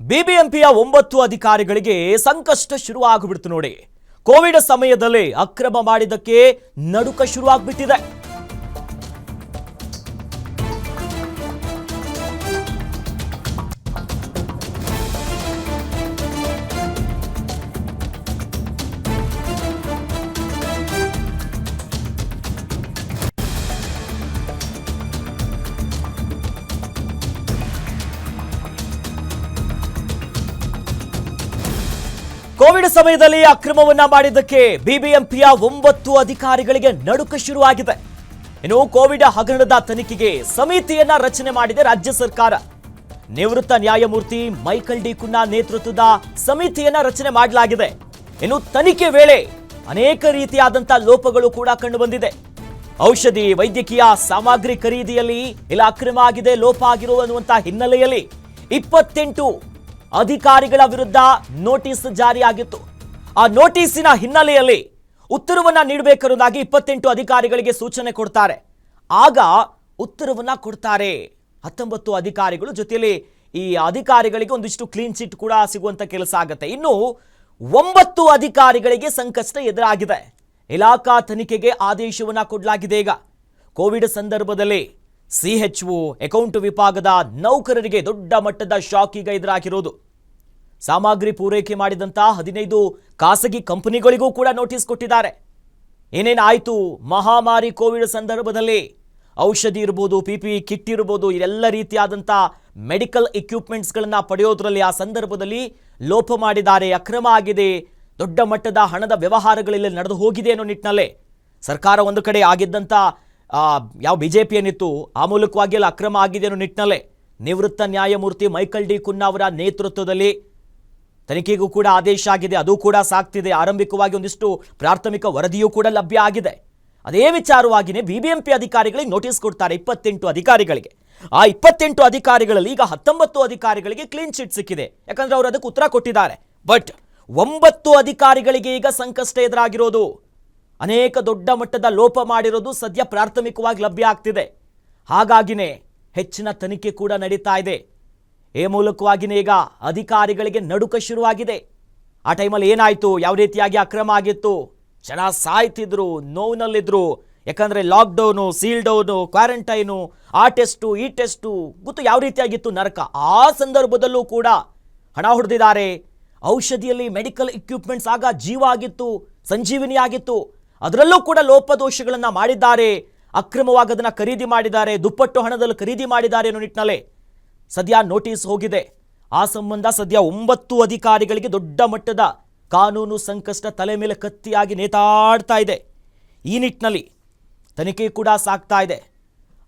ಬಿಬಿಎಂಪಿಯ ಒಂಬತ್ತು ಅಧಿಕಾರಿಗಳಿಗೆ ಸಂಕಷ್ಟ ಶುರುವಾಗ್ಬಿಡ್ತು ನೋಡಿ. ಕೋವಿಡ್ ಸಮಯದಲ್ಲಿ ಅಕ್ರಮ ಮಾಡಿದ್ದಕ್ಕೆ ನಡುಕ ಶುರುವಾಗ್ಬಿಟ್ಟಿದೆ. ಕೋವಿಡ್ ಸಮಯದಲ್ಲಿ ಅಕ್ರಮವನ್ನ ಮಾಡಿದ್ದಕ್ಕೆ ಬಿಬಿಎಂಪಿಯ ಒಂಬತ್ತು ಅಧಿಕಾರಿಗಳಿಗೆ ನಡುಕ ಶುರುವಾಗಿದೆ. ಇನ್ನು ಕೋವಿಡ್ ಹಗರಣದ ತನಿಖೆಗೆ ಸಮಿತಿಯನ್ನ ರಚನೆ ಮಾಡಿದೆ ರಾಜ್ಯ ಸರ್ಕಾರ. ನಿವೃತ್ತ ನ್ಯಾಯಮೂರ್ತಿ ಮೈಕಲ್ ಡಿ ಕುನ್ನಾ ನೇತೃತ್ವದ ಸಮಿತಿಯನ್ನ ರಚನೆ ಮಾಡಲಾಗಿದೆ. ಇನ್ನು ತನಿಖೆ ವೇಳೆ ಅನೇಕ ರೀತಿಯಾದಂತಹ ಲೋಪಗಳು ಕೂಡ ಕಂಡುಬಂದಿದೆ. ಔಷಧಿ, ವೈದ್ಯಕೀಯ ಸಾಮಗ್ರಿ ಖರೀದಿಯಲ್ಲಿ ಇಲ್ಲ ಅಕ್ರಮ ಆಗಿದೆ, ಲೋಪ ಆಗಿರುವ ಅನ್ನುವಂತಹ ಹಿನ್ನೆಲೆಯಲ್ಲಿ ಇಪ್ಪತ್ತೆಂಟು ಅಧಿಕಾರಿಗಳ ವಿರುದ್ಧ ನೋಟಿಸ್ ಜಾರಿಯಾಗಿತ್ತು. ಆ ನೋಟಿಸಿನ ಹಿನ್ನೆಲೆಯಲ್ಲಿ ಉತ್ತರವನ್ನ ನೀಡಬೇಕೆನ್ನುವುದಾಗಿ ಇಪ್ಪತ್ತೆಂಟು ಅಧಿಕಾರಿಗಳಿಗೆ ಸೂಚನೆ ಕೊಡ್ತಾರೆ. ಆಗ ಉತ್ತರವನ್ನ ಕೊಡ್ತಾರೆ. ಹತ್ತೊಂಬತ್ತು ಅಧಿಕಾರಿಗಳು ಜೊತೆಯಲ್ಲಿ ಈ ಅಧಿಕಾರಿಗಳಿಗೆ ಒಂದಿಷ್ಟು ಕ್ಲೀನ್ ಚಿಟ್ ಕೂಡ ಸಿಗುವಂತ ಕೆಲಸ ಆಗುತ್ತೆ. ಇನ್ನು ಒಂಬತ್ತು ಅಧಿಕಾರಿಗಳಿಗೆ ಸಂಕಷ್ಟ ಎದುರಾಗಿದೆ. ಇಲಾಖಾ ತನಿಖೆಗೆ ಆದೇಶವನ್ನ ಕೊಡಲಾಗಿದೆ ಈಗ. ಕೋವಿಡ್ ಸಂದರ್ಭದಲ್ಲಿ ಸಿಎಚ್ಒ ಅಕೌಂಟ್ ವಿಭಾಗದ ನೌಕರರಿಗೆ ದೊಡ್ಡ ಮಟ್ಟದ ಶಾಕ್ ಈಗ ಎದುರಾಗಿರೋದು. ಸಾಮಗ್ರಿ ಪೂರೈಕೆ ಮಾಡಿದಂತ ಹದಿನೈದು ಖಾಸಗಿ ಕಂಪನಿಗಳಿಗೂ ಕೂಡ ನೋಟಿಸ್ ಕೊಟ್ಟಿದ್ದಾರೆ. ಏನೇನಾಯಿತು? ಮಹಾಮಾರಿ ಕೋವಿಡ್ ಸಂದರ್ಭದಲ್ಲಿ ಔಷಧಿ ಇರ್ಬೋದು, ಪಿ ಪಿ ಕಿಟ್ ಇರ್ಬೋದು ಇದೆಲ್ಲ ರೀತಿಯಾದಂಥ ಮೆಡಿಕಲ್ ಇಕ್ವಿಪ್ಮೆಂಟ್ಸ್ಗಳನ್ನು ಪಡೆಯೋದ್ರಲ್ಲಿ ಆ ಸಂದರ್ಭದಲ್ಲಿ ಲೋಪ ಮಾಡಿದ್ದಾರೆ. ಅಕ್ರಮ ಆಗಿದೆ. ದೊಡ್ಡ ಮಟ್ಟದ ಹಣದ ವ್ಯವಹಾರಗಳಲ್ಲಿ ನಡೆದು ಹೋಗಿದೆ ಅನ್ನೋ ನಿಟ್ಟಿನಲ್ಲೇ ಸರ್ಕಾರ ಒಂದು ಕಡೆ ಆಗಿದ್ದಂಥ ಯಾವ ಬಿ ಜೆ ಪಿ ಏನಿತ್ತು, ಆ ಮೂಲಕವಾಗಿ ಅಕ್ರಮ ಆಗಿದೆ ಅನ್ನೋ ನಿಟ್ಟಿನಲ್ಲೇ ನಿವೃತ್ತ ನ್ಯಾಯಮೂರ್ತಿ ಮೈಕಲ್ ಡಿ ಕುನ್ನಾ ಅವರ ನೇತೃತ್ವದಲ್ಲಿ ತನಿಖೆಗೂ ಕೂಡ ಆದೇಶ ಆಗಿದೆ, ಅದು ಕೂಡ ಸಾಕ್ತಿದೆ ಆರಂಭಿಕವಾಗಿ ಒಂದಿಷ್ಟು ಪ್ರಾಥಮಿಕ ವರದಿಯೂ ಕೂಡ ಲಭ್ಯ ಆಗಿದೆ. ಅದೇ ವಿಚಾರವಾಗಿಯೇ ಬಿಬಿಎಂಪಿ ಅಧಿಕಾರಿಗಳಿಗೆ ನೋಟಿಸ್ ಕೊಡ್ತಾರೆ ಇಪ್ಪತ್ತೆಂಟು ಅಧಿಕಾರಿಗಳಿಗೆ. ಆ ಇಪ್ಪತ್ತೆಂಟು ಅಧಿಕಾರಿಗಳಲ್ಲಿ ಈಗ ಹತ್ತೊಂಬತ್ತು ಅಧಿಕಾರಿಗಳಿಗೆ ಕ್ಲೀನ್ ಚಿಟ್ ಸಿಕ್ಕಿದೆ. ಯಾಕಂದ್ರೆ ಅವರು ಅದಕ್ಕೆ ಉತ್ತರ ಕೊಟ್ಟಿದ್ದಾರೆ. ಬಟ್ ಒಂಬತ್ತು ಅಧಿಕಾರಿಗಳಿಗೆ ಈಗ ಸಂಕಷ್ಟ ಎದುರಾಗಿರೋದು, ಅನೇಕ ದೊಡ್ಡ ಮಟ್ಟದ ಲೋಪ ಮಾಡಿರೋದು ಸದ್ಯ ಪ್ರಾಥಮಿಕವಾಗಿ ಲಭ್ಯ ಆಗ್ತಿದೆ. ಹಾಗಾಗಿನೇ ಹೆಚ್ಚಿನ ತನಿಖೆ ಕೂಡ ನಡೀತಾ ಇದೆ. ಈ ಮೂಲಕವಾಗಿನೇ ಈಗ ಅಧಿಕಾರಿಗಳಿಗೆ ನಡುಕ ಶುರುವಾಗಿದೆ. ಆ ಟೈಮಲ್ಲಿ ಏನಾಯಿತು? ಯಾವ ರೀತಿಯಾಗಿ ಅಕ್ರಮ ಆಗಿತ್ತು? ಜನ ಸಾಯ್ತಿದ್ರು ನೋವಿನಲ್ಲಿದ್ದರು ಯಾಕಂದ್ರೆ ಲಾಕ್ಡೌನು, ಸೀಲ್ಡೌನು, ಕ್ವಾರಂಟೈನು, ಆ ಟೆಸ್ಟು, ಈ ಟೆಸ್ಟು, ಗೊತ್ತು ಯಾವ ರೀತಿಯಾಗಿತ್ತು? ನರಕ. ಆ ಸಂದರ್ಭದಲ್ಲೂ ಕೂಡ ಹಣ ಹೊಡೆದಿದ್ದಾರೆ. ಔಷಧಿಯಲ್ಲಿ ಮೆಡಿಕಲ್ ಇಕ್ವಿಪ್ಮೆಂಟ್ಸ್ ಆಗ ಜೀವ ಆಗಿತ್ತು, ಸಂಜೀವಿನಿ ಆಗಿತ್ತು. ಅದರಲ್ಲೂ ಕೂಡ ಲೋಪದೋಷಗಳನ್ನು ಮಾಡಿದ್ದಾರೆ. ಅಕ್ರಮವಾಗಿ ಅದನ್ನ ಖರೀದಿ ಮಾಡಿದ್ದಾರೆ, ದುಪ್ಪಟ್ಟು ಹಣದಲ್ಲಿ ಖರೀದಿ ಮಾಡಿದ್ದಾರೆ ಅನ್ನೋ ನಿಟ್ಟಿನಲ್ಲಿ. ಸದ್ಯ ನೋಟಿಸ್ ಹೋಗಿದೆ. ಆ ಸಂಬಂಧ ಸದ್ಯ ಒಂಬತ್ತು ಅಧಿಕಾರಿಗಳಿಗೆ ದೊಡ್ಡ ಮಟ್ಟದ ಕಾನೂನು ಸಂಕಷ್ಟ ತಲೆ ಮೇಲೆ ಕತ್ತಿಯಾಗಿ ನೇತಾಡ್ತಾ ಇದೆ. ಈ ನಿಟ್ಟಿನಲ್ಲಿ ತನಿಖೆ ಕೂಡ ಸಾಗ್ತಾ ಇದೆ.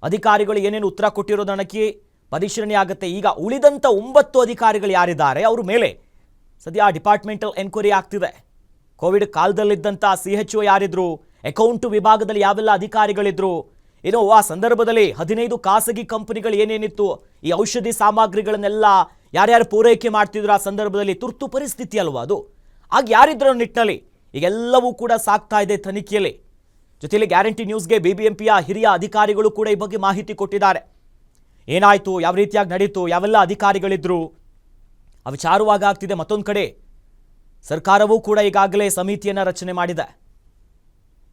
ಅಧಿಕಾರಿಗಳು ಏನೇನು ಉತ್ತರ ಕೊಟ್ಟಿರೋದನ್ನಕ್ಕೆ ಪರಿಶೀಲನೆ ಆಗುತ್ತೆ. ಈಗ ಉಳಿದಂಥ ಒಂಬತ್ತು ಅಧಿಕಾರಿಗಳು ಯಾರಿದ್ದಾರೆ? ಅವರ ಮೇಲೆ ಸದ್ಯ ಡಿಪಾರ್ಟ್ಮೆಂಟಲ್ ಎನ್ಕ್ವೈರಿ ಆಗ್ತಿದೆ. ಕೋವಿಡ್ ಕಾಲದಲ್ಲಿದ್ದಂಥ ಸಿ ಎಚ್ ಒ ಯಾರಿದ್ರು? ಅಕೌಂಟ್ ವಿಭಾಗದಲ್ಲಿ ಯಾವೆಲ್ಲ ಅಧಿಕಾರಿಗಳಿದ್ರು? ಏನೋ ಆ ಸಂದರ್ಭದಲ್ಲಿ ಹದಿನೈದು ಖಾಸಗಿ ಕಂಪನಿಗಳು ಏನೇನಿತ್ತು, ಈ ಔಷಧಿ ಸಾಮಗ್ರಿಗಳನ್ನೆಲ್ಲ ಯಾರ್ಯಾರು ಪೂರೈಕೆ ಮಾಡ್ತಿದ್ರು ಆ ಸಂದರ್ಭದಲ್ಲಿ ತುರ್ತು ಪರಿಸ್ಥಿತಿ ಅಲ್ವಾ ಅದು? ಆಗ ಯಾರಿದ್ರು ನಿಟ್ಟಿನಲ್ಲಿ ಈಗೆಲ್ಲವೂ ಕೂಡ ಸಾಕ್ತಾ ಇದೆ ತನಿಖೆಯಲ್ಲಿ. ಜೊತೆಯಲ್ಲಿ ಗ್ಯಾರಂಟಿ ನ್ಯೂಸ್ಗೆ ಬಿ ಬಿ ಎಂ ಪಿಯ ಹಿರಿಯ ಅಧಿಕಾರಿಗಳು ಕೂಡ ಈ ಬಗ್ಗೆ ಮಾಹಿತಿ ಕೊಟ್ಟಿದ್ದಾರೆ. ಏನಾಯಿತು, ಯಾವ ರೀತಿಯಾಗಿ ನಡೀತು, ಯಾವೆಲ್ಲ ಅಧಿಕಾರಿಗಳಿದ್ರು? ಆ ವಿಚಾರವಾಗ ಆಗ್ತಿದೆ ಮತ್ತೊಂದು ಕಡೆ. ಸರ್ಕಾರವೂ ಕೂಡ ಈಗಾಗಲೇ ಸಮಿತಿಯನ್ನು ರಚನೆ ಮಾಡಿದೆ.